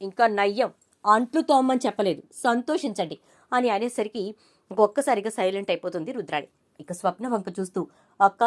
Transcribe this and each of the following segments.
ఇంకా నయ్యం అంట్లు తోమని చెప్పలేదు. సంతోషించండి అని అనేసరికి ఒక్కసారిగా సైలెంట్ అయిపోతుంది రుద్రాణి. ఇక స్వప్న వంక చూస్తూ అక్క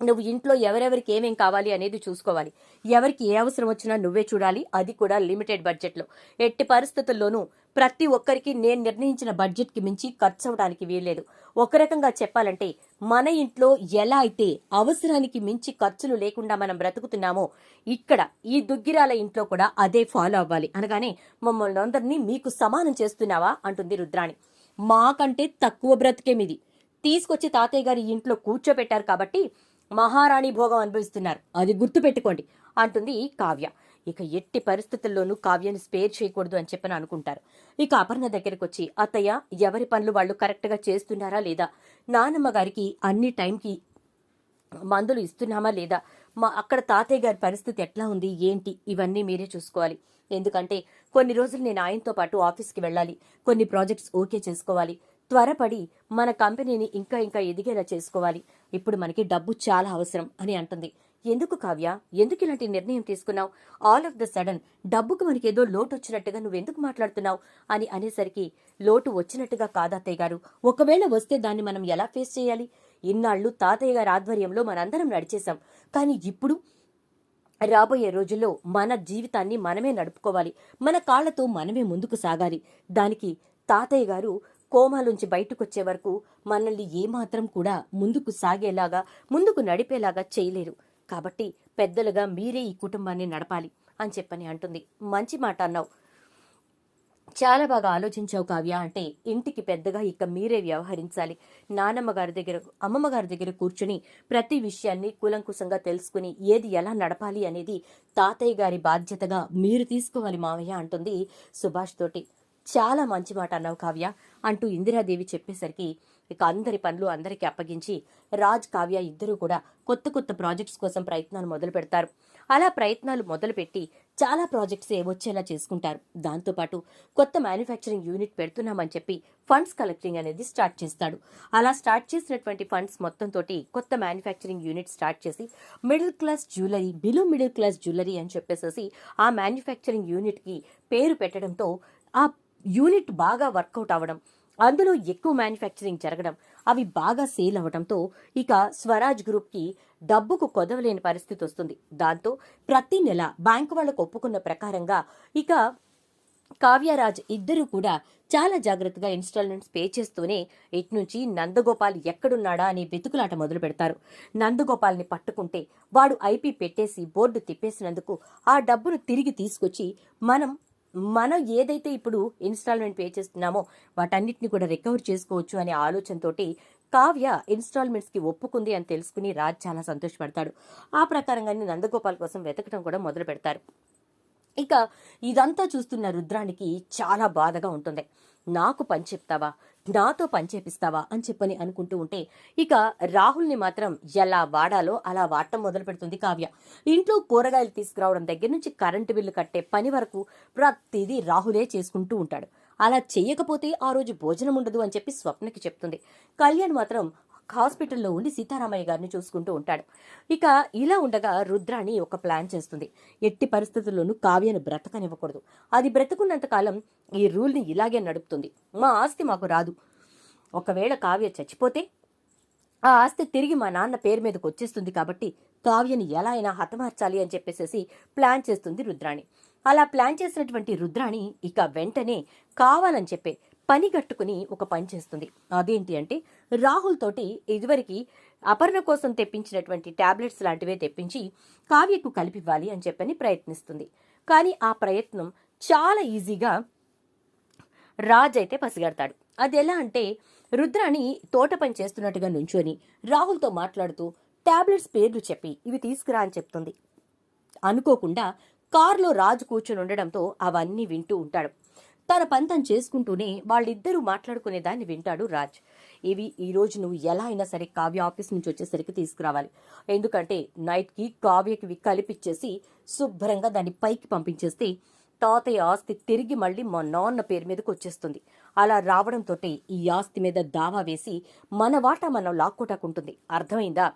నువ్వు ఇంట్లో ఎవరెవరికి ఏమేం కావాలి అనేది చూసుకోవాలి. ఎవరికి ఏ అవసరం వచ్చినా నువ్వే చూడాలి. అది కూడా లిమిటెడ్ బడ్జెట్లో. ఎట్టి పరిస్థితుల్లోనూ ప్రతి ఒక్కరికి నేను నిర్ణయించిన బడ్జెట్కి మించి ఖర్చు అవడానికి వీల్లేదు. ఒక రకంగా చెప్పాలంటే మన ఇంట్లో ఎలా అయితే అవసరానికి మించి ఖర్చులు లేకుండా మనం బ్రతుకుతున్నామో ఇక్కడ ఈ దుగ్గిరాల ఇంట్లో కూడా అదే ఫాలో అవ్వాలి. అనగానే మమ్మల్ని అందరినీ మీకు సమానం చేస్తున్నావా? అంటుంది రుద్రాణి. మాకంటే తక్కువ బ్రతికేమిది తీసుకొచ్చి తాతయ్య గారి ఇంట్లో కూర్చోబెట్టారు కాబట్టి మహారాణి భోగం అనుభవిస్తున్నారు. అది గుర్తుపెట్టుకోండి అంటుంది కావ్య. ఇక ఎట్టి పరిస్థితుల్లోనూ కావ్యాన్ని స్పేర్ చేయకూడదు అని చెప్పని అనుకుంటారు. ఇక అపర్ణ దగ్గరికి వచ్చి అత్తయ్య ఎవరి పనులు వాళ్ళు కరెక్ట్గా చేస్తున్నారా లేదా? నానమ్మ గారికి అన్ని టైంకి మందులు ఇస్తున్నామా లేదా? మా అక్కడ తాతయ్య గారి పరిస్థితి ఎట్లా ఉంది? ఏంటి? ఇవన్నీ మీరే చూసుకోవాలి. ఎందుకంటే కొన్ని రోజులు నేను ఆయనతో పాటు ఆఫీస్కి వెళ్ళాలి. కొన్ని ప్రాజెక్ట్స్ ఓకే చేసుకోవాలి. త్వరపడి మన కంపెనీని ఇంకా ఇంకా ఎదిగేలా చేసుకోవాలి. ఇప్పుడు మనకి డబ్బు చాలా అవసరం అని అంటుంది. ఎందుకు కావ్య? ఎందుకు ఇలాంటి నిర్ణయం తీసుకున్నావు? ఆల్ ఆఫ్ ద సడన్ డబ్బుకు మనకేదో లోటు వచ్చినట్టుగా నువ్వెందుకు మాట్లాడుతున్నావు? అని అనేసరికి లోటు వచ్చినట్టుగా కాదత్తయ్య గారు. ఒకవేళ వస్తే దాన్ని మనం ఎలా ఫేస్ చేయాలి? ఇన్నాళ్ళు తాతయ్య గారి ఆధ్వర్యంలో మనందరం నడిచేశాం. కానీ ఇప్పుడు రాబోయే రోజుల్లో మన జీవితాన్ని మనమే నడుపుకోవాలి. మన కాళ్ళతో మనమే ముందుకు సాగాలి. దానికి తాతయ్య గారు కోమాలోంచి బయటకొచ్చే వరకు మనల్ని ఏమాత్రం కూడా ముందుకు సాగేలాగా ముందుకు నడిపేలాగా చేయలేరు. కాబట్టి పెద్దలుగా మీరే ఈ కుటుంబాన్ని నడపాలి అని చెప్పని అంటుంది. మంచి మాట అన్నావు. చాలా బాగా ఆలోచించావు కావ్య అంటే ఇంటికి పెద్దగా ఇక మీరే వ్యవహరించాలి. నానమ్మ గారి దగ్గర అమ్మమ్మ గారి దగ్గర కూర్చుని ప్రతి విషయాన్ని కూలంకుశంగా తెలుసుకుని ఏది ఎలా నడపాలి అనేది తాతయ్య గారి బాధ్యతగా మీరు తీసుకోవాలి మావయ్య అంటుంది సుభాష్ తోటి. చాలా మంచి మాట అన్నావు కావ్య. అంటూ ఇందిరాదేవి చెప్పేసరికి ఇక అందరి పనులు అందరికీ అప్పగించి రాజ్ కావ్య ఇద్దరూ కూడా కొత్త కొత్త ప్రాజెక్ట్స్ కోసం ప్రయత్నాలు మొదలు పెడతారు. అలా ప్రయత్నాలు మొదలుపెట్టి చాలా ప్రాజెక్ట్స్ వచ్చేలా చేసుకుంటారు. దాంతోపాటు కొత్త మ్యానుఫ్యాక్చరింగ్ యూనిట్ పెడుతున్నామని చెప్పి ఫండ్స్ కలెక్టింగ్ అనేది స్టార్ట్ చేస్తాడు. అలా స్టార్ట్ చేసినటువంటి ఫండ్స్ మొత్తం తోటి కొత్త మ్యానుఫ్యాక్చరింగ్ యూనిట్ స్టార్ట్ చేసి middle class jewellery below middle class jewellery అని చెప్పేసేసి ఆ మ్యానుఫ్యాక్చరింగ్ యూనిట్కి పేరు పెట్టడంతో ఆ యూనిట్ బాగా వర్కౌట్ అవ్వడం అందులో ఎక్కువ మ్యానుఫ్యాక్చరింగ్ జరగడం అవి బాగా సేల్ అవ్వడంతో ఇక స్వరాజ్ గ్రూప్కి డబ్బుకు కొదవలేని పరిస్థితి వస్తుంది. దాంతో ప్రతి నెల బ్యాంకు వాళ్ళకు ఒప్పుకున్న ప్రకారంగా ఇక కావ్యరాజ్ ఇద్దరూ కూడా చాలా జాగ్రత్తగా ఇన్స్టాల్మెంట్స్ పే చేస్తూనే ఇటు నుంచి నందగోపాల్ ఎక్కడున్నాడా అని వెతుకులాట మొదలు పెడతారు. నందగోపాల్ని పట్టుకుంటే వాడు ఐపీ పెట్టేసి బోర్డు తిప్పేసినందుకు ఆ డబ్బును తిరిగి తీసుకొచ్చి మనం మనం ఏదైతే ఇప్పుడు ఇన్స్టాల్మెంట్ పే చేస్తున్నామో వాటన్నిటిని కూడా రికవర్ చేసుకోవచ్చు అనే ఆలోచనతోటి కావ్య ఇన్స్టాల్మెంట్స్కి ఒప్పుకుంది అని తెలుసుకుని రాజ్ చాలా సంతోషపడతాడు. ఆ ప్రకారంగానే నందగోపాల్ కోసం వెతకడం కూడా మొదలు పెడతారు. ఇక ఇదంతా చూస్తున్న రుద్రానికి చాలా బాధగా ఉంటుంది. నాకు పని చెప్తావా? నాతో పని చేపిస్తావా అని చెప్పని అనుకుంటూ ఉంటే ఇక రాహుల్ని మాత్రం ఎలా వాడాలో అలా వాడటం మొదలు పెడుతుంది కావ్య. ఇంట్లో కూరగాయలు తీసుకురావడం దగ్గర నుంచి కరెంటు బిల్లు కట్టే పని వరకు ప్రతిదీ రాహులే చేసుకుంటూ ఉంటాడు. అలా చేయకపోతే ఆ రోజు భోజనం ఉండదు అని చెప్పి స్వప్నకి చెప్తుంది. కళ్యాణ్ మాత్రం హాస్పిటల్లో ఉండి సీతారామయ్య గారిని చూసుకుంటూ ఉంటాడు. ఇక ఇలా ఉండగా రుద్రాణి ఒక ప్లాన్ చేస్తుంది. ఎట్టి పరిస్థితుల్లోనూ కావ్యను బ్రతకనివ్వకూడదు. అది బ్రతుకున్నంత కాలం ఈ రూల్ని ఇలాగే నడుపుతుంది. మా ఆస్తి మాకు రాదు. ఒకవేళ కావ్య చచ్చిపోతే ఆ ఆస్తి తిరిగి మా నాన్న పేరు మీదకి వచ్చేస్తుంది కాబట్టి కావ్యని ఎలా అయినా హతమార్చాలి అని చెప్పేసేసి ప్లాన్ చేస్తుంది రుద్రాణి. అలా ప్లాన్ చేసినటువంటి రుద్రాణి ఇక వెంటనే కావాలని చెప్పే పనిగట్టుకుని ఒక పని చేస్తుంది. అదేంటి అంటే రాహుల్ తోటి ఇదివరకు అపర్ణ కోసం తెప్పించినటువంటి టాబ్లెట్స్ లాంటివే తెప్పించి కావ్యకు కలిపివ్వాలి అని చెప్పని ప్రయత్నిస్తుంది. కానీ ఆ ప్రయత్నం చాలా ఈజీగా రాజ్ అయితే పసిగడతాడు. అది ఎలా అంటే రుద్రాణి తోట పని చేస్తున్నట్టుగా నుంచొని రాహుల్తో మాట్లాడుతూ టాబ్లెట్స్ పేర్లు చెప్పి ఇవి తీసుకురా అని చెప్తుంది. అనుకోకుండా కారులో రాజు కూర్చొని ఉండడంతో అవన్నీ వింటూ ఉంటాడు. తన పంతం చేసుకుంటూనే వాళ్ళిద్దరూ మాట్లాడుకునే దాన్ని వింటాడు రాజ్. ఇవి ఈ రోజు నువ్వు ఎలా అయినా సరే కావ్య ఆఫీస్ నుంచి వచ్చేసరికి తీసుకురావాలి. ఎందుకంటే నైట్కి కావ్యకి కలిపిచ్చేసి శుభ్రంగా దాన్ని పైకి పంపించేస్తే తాతయ్య ఆస్తి తిరిగి మళ్ళీ మా నాన్న పేరు మీదకి వచ్చేస్తుంది. అలా రావడంతో ఈ ఆస్తి మీద దావా వేసి మన వాటా మనం లాక్కోటాకుంటుంది. అర్థమైందా?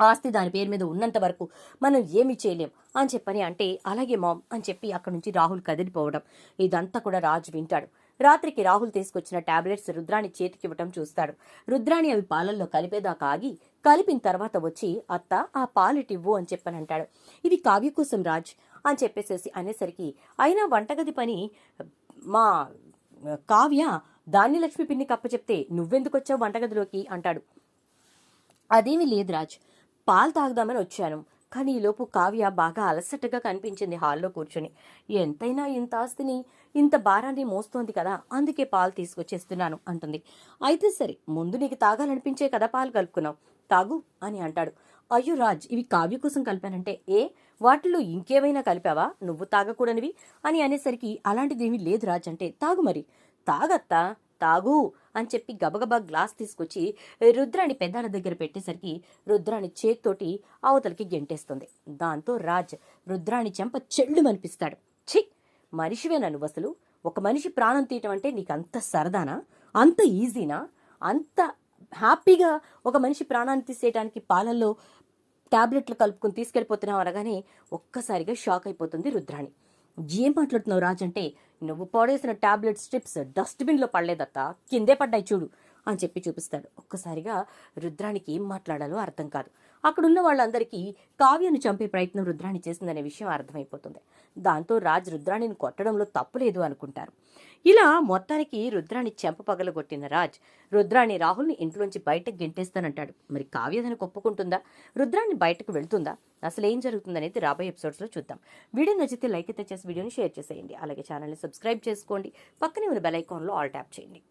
ఆస్తి దాని పేరు మీద ఉన్నంత వరకు మనం ఏమీ చేయలేం. అని చెప్పని అంటే అలాగే మామ్ అని చెప్పి అక్కడి నుంచి రాహుల్ కదిలిపోవడం. ఇదంతా కూడా రాజు వింటాడు. రాత్రికి రాహుల్ తీసుకొచ్చిన టాబ్లెట్స్ రుద్రాణి చేతికివ్వటం చూస్తాడు. రుద్రాణి అవి పాలల్లో కలిపేదాకా ఆగి కలిపిన తర్వాత వచ్చి అత్త ఆ పాలిటివ్వు అని చెప్పని అంటాడు. ఇది కావ్య కోసం రాజ్ అని చెప్పేసేసి అనేసరికి అయినా వంటగది పని మా కావ్య ధాన్యలక్ష్మి పిన్ని కప్ప చెప్తే నువ్వెందుకొచ్చావు వంటగదిలోకి? అంటాడు. అదేమీ లేదు రాజ్. పాలు తాగుదామని వచ్చాను. కానీ ఈలోపు కావ్య బాగా అలసటగా కనిపించింది హాల్లో కూర్చొని. ఎంతైనా ఇంత ఆస్తిని ఇంత భారాన్ని మోస్తోంది కదా అందుకే పాలు తీసుకొచ్చేస్తున్నాను అంటుంది. అయితే సరే ముందు నీకు తాగాలనిపించే కదా పాలు కలుపుకున్నావు. తాగు అని అంటాడు. అయ్యో రాజ్ ఇవి కావ్య కోసం కలిపానంటే ఏ? వాటిలో ఇంకేమైనా కలిపావా? నువ్వు తాగకూడనివి? అని అనేసరికి అలాంటిదేమీ లేదు రాజ్ అంటే తాగు మరి. తాగత్తా? తాగు అని చెప్పి గబగబా గ్లాస్ తీసుకొచ్చి రుద్రాణి పెదాల దగ్గర పెట్టేసరికి రుద్రాణి చేత్తోటి అవతలికి గెంటేస్తుంది. దాంతో రాజ్ రుద్రాణి చెంప చెళ్ళు మనిపిస్తాడు ఛీ! మనిషివేనా నువ్వు అసలు ఒక మనిషి ప్రాణం తీయటం అంటే నీకు అంత సరదానా? అంత ఈజీనా? అంత హ్యాపీగా ఒక మనిషి ప్రాణాన్ని తీసేయడానికి పాలల్లో టాబ్లెట్లు కలుపుకొని తీసుకెళ్ళిపోతున్నావు అనగానే ఒక్కసారిగా షాక్ అయిపోతుంది రుద్రాణి. ఏం మాట్లాడుతున్నావు రాజ్ అంటే నువ్వు పడేసిన టాబ్లెట్ స్ట్రిప్స్ డస్ట్బిన్లో పడలేదత్త కిందే పడ్డాయి చూడు అని చెప్పి చూపిస్తాడు. ఒక్కసారిగా రుద్రానికి ఏం మాట్లాడాలో అర్థం కాదు. అక్కడున్న వాళ్ళందరికీ కావ్యను చంపే ప్రయత్నం రుద్రాణి చేసిందనే విషయం అర్థమైపోతుంది. దాంతో రాజ్ రుద్రాణిని కొట్టడంలో తప్పులేదు అనుకుంటారు. ఇలా మొత్తానికి రుద్రాణి చెంప పగలగొట్టిన రాజ్. రుద్రాణి రాహుల్ని ఇంట్లోంచి బయటకు గెంటేస్తానంటాడు. మరి కావ్యదని ఒప్పుకుంటుందా రుద్రాణి బయటకు వెళ్తుందా? అసలు ఏం జరుగుతుందనేది రాబోయే ఎపిసోడ్స్లో చూద్దాం. వీడియో నచ్చితే లైక్ అయితే చేసి వీడియోని షేర్ చేసేయండి. అలాగే ఛానల్ని సబ్స్క్రైబ్ చేసుకోండి. పక్కనే ఉన్న బెల్ ఐకాన్లో ఆల్ ట్యాప్ చేయండి.